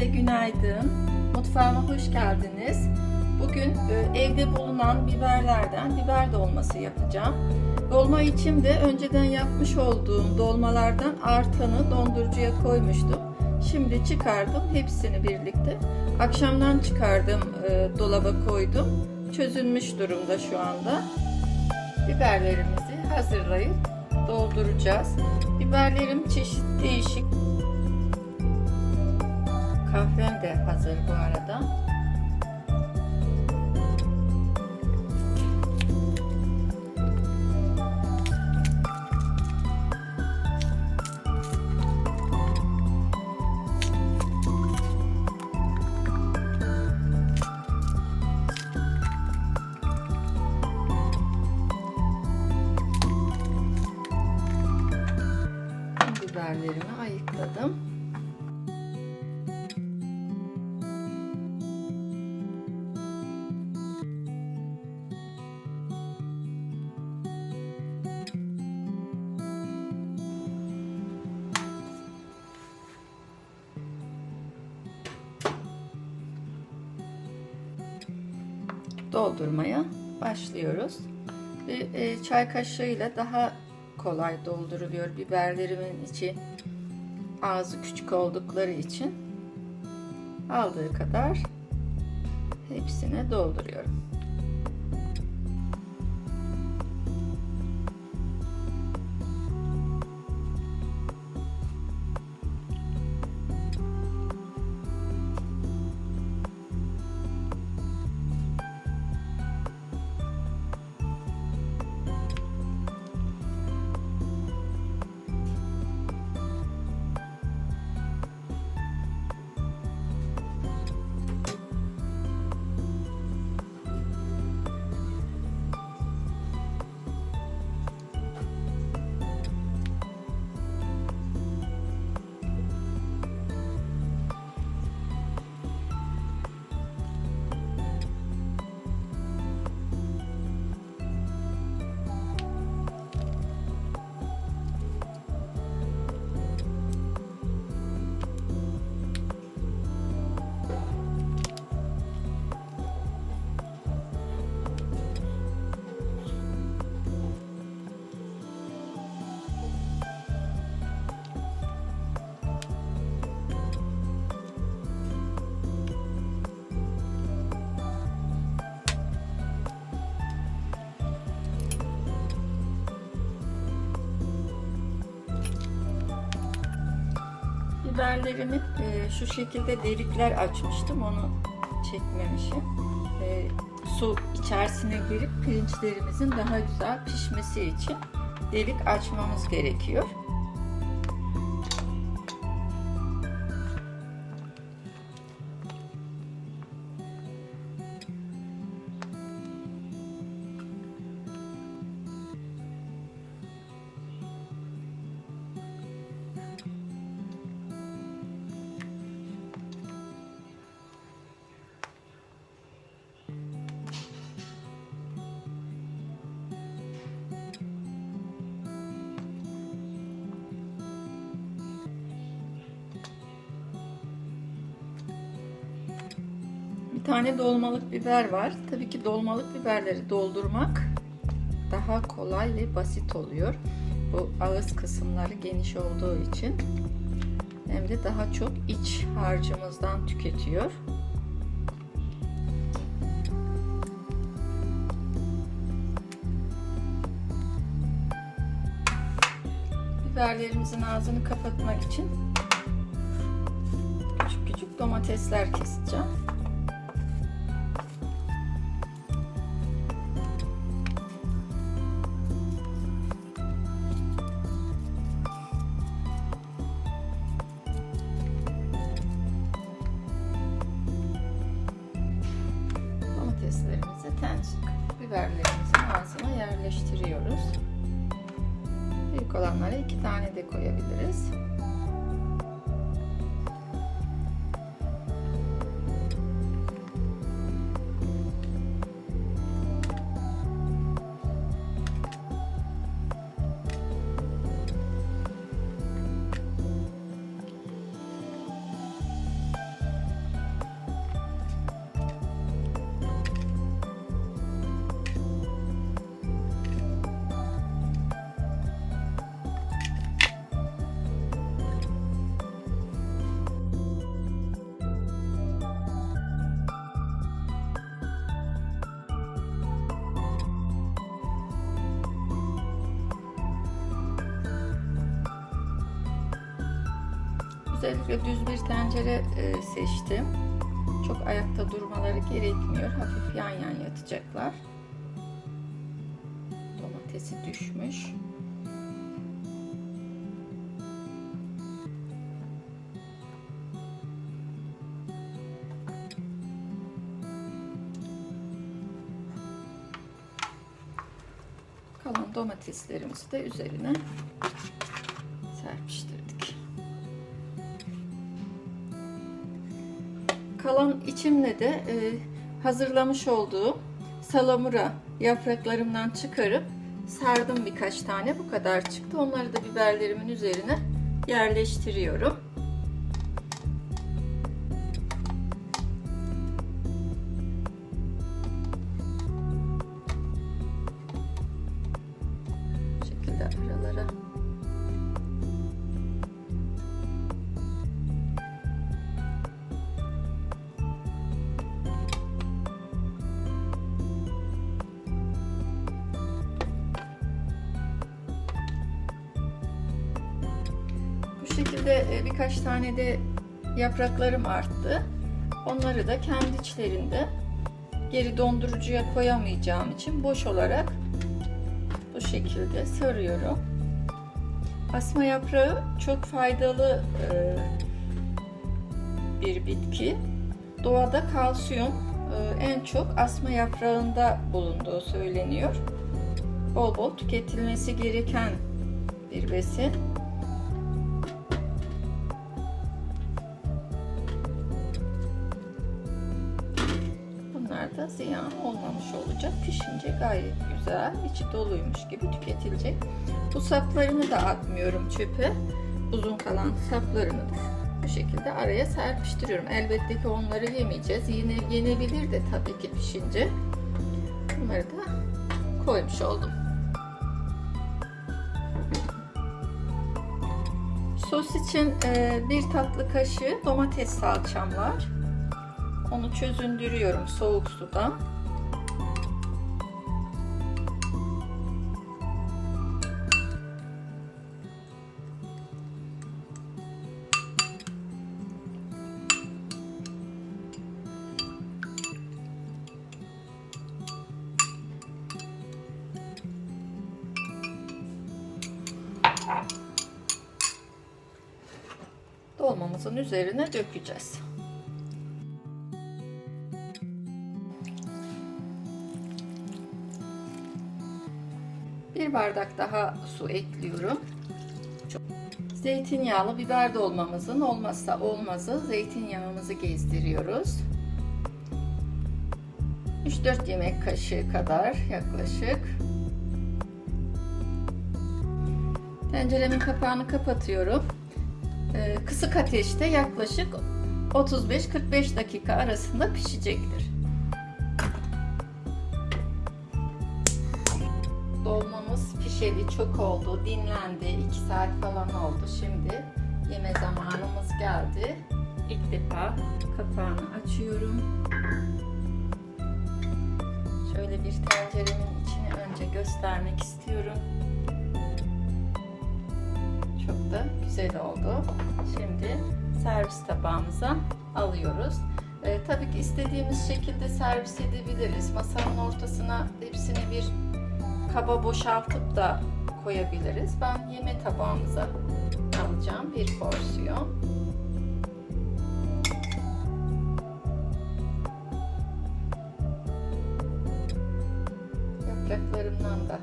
Herkese günaydın. Mutfağıma hoş geldiniz. Bugün e, evde bulunan biberlerden biber dolması yapacağım. Dolma için de önceden yapmış olduğum dolmalardan artanı dondurucuya koymuştum. Şimdi çıkardım hepsini birlikte. Akşamdan çıkardım e, dolaba koydum. Çözülmüş durumda şu anda. Biberlerimizi hazırlayıp dolduracağız. Biberlerim çeşit değişik. Kahvem de hazır bu arada. Doldurmaya başlıyoruz. Bir e, çay kaşığıyla daha kolay dolduruluyor biberlerimin içi ağzı küçük oldukları için aldığı kadar hepsine dolduruyorum. Biberlerimi e, şu şekilde delikler açmıştım. Onu çekmemişim. E, su içerisine girip pirinçlerimizin daha güzel pişmesi için delik açmamız gerekiyor. Bir tane dolmalık biber var. Tabii ki dolmalık biberleri doldurmak daha kolay ve basit oluyor. Bu ağız kısımları geniş olduğu için hem de daha çok iç harcımızdan tüketiyor. Biberlerimizin ağzını kapatmak için küçük küçük domatesler keseceğim. Büyük olanlara iki tane de koyabiliriz. Özellikle düz bir tencere e, seçtim. Çok ayakta durmaları gerekmiyor. Hafif yan yan yatacaklar. Domatesi düşmüş. Kalan domateslerimizi de üzerine serpiştirdik. Kalan içimle de e, hazırlamış olduğum salamura yapraklarımdan çıkarıp sardım birkaç tane. Bu kadar çıktı. Onları da biberlerimin üzerine yerleştiriyorum. Şekilde e, birkaç tane de yapraklarım arttı. Onları da kendi içlerinde geri dondurucuya koyamayacağım için boş olarak bu şekilde sarıyorum. Asma yaprağı çok faydalı e, bir bitki. Doğada kalsiyum e, en çok asma yaprağında bulunduğu söyleniyor. Bol bol tüketilmesi gereken bir besin. Ziyan olmamış olacak. Pişince gayet güzel, içi doluymuş gibi tüketilecek. Bu saplarını da atmıyorum çöpe. Uzun kalan saplarını da bu şekilde araya serpiştiriyorum. Elbette ki onları yemeyeceğiz. Yine yenebilir de tabii ki pişince. Bunları da koymuş oldum. Sos için e, bir tatlı kaşığı domates salçam var. Onu çözündürüyorum soğuk suda. Dolmamızın üzerine dökeceğiz. Bir bardak daha su ekliyorum. Zeytinyağlı biber dolmamızın olmazsa olmazı zeytinyağımızı gezdiriyoruz. 3-4 yemek kaşığı kadar yaklaşık. Tenceremin kapağını kapatıyorum. Ee, Kısık ateşte yaklaşık 35-45 dakika arasında pişecektir. Dolmamız pişeli çok oldu, dinlendi. 2 saat falan oldu. Şimdi yeme zamanımız geldi. İlk defa kapağını açıyorum. Şöyle bir tenceremin içini önce göstermek istiyorum. Çok da güzel oldu. Şimdi servis tabağımıza alıyoruz. Ee, tabii ki istediğimiz şekilde servis edebiliriz. Masanın ortasına hepsini bir kaba boşaltıp da koyabiliriz. Ben yeme tabağımıza alacağım bir porsiyon. Yapraklarımdan da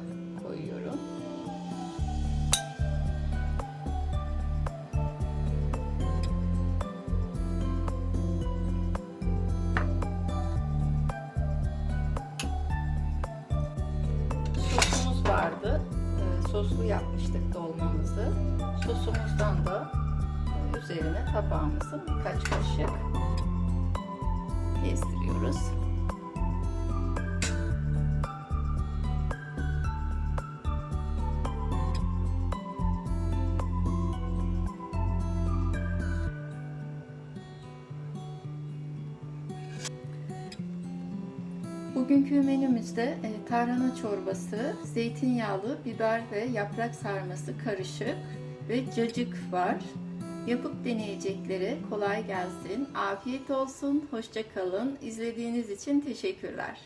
üzerine tabağımızın birkaç kaşık gezdiriyoruz. Bugünkü menümüzde e, tarhana çorbası, zeytinyağlı biber ve yaprak sarması karışık ve cacık var. Yapıp deneyecekleri kolay gelsin, afiyet olsun, hoşça kalın. İzlediğiniz için teşekkürler.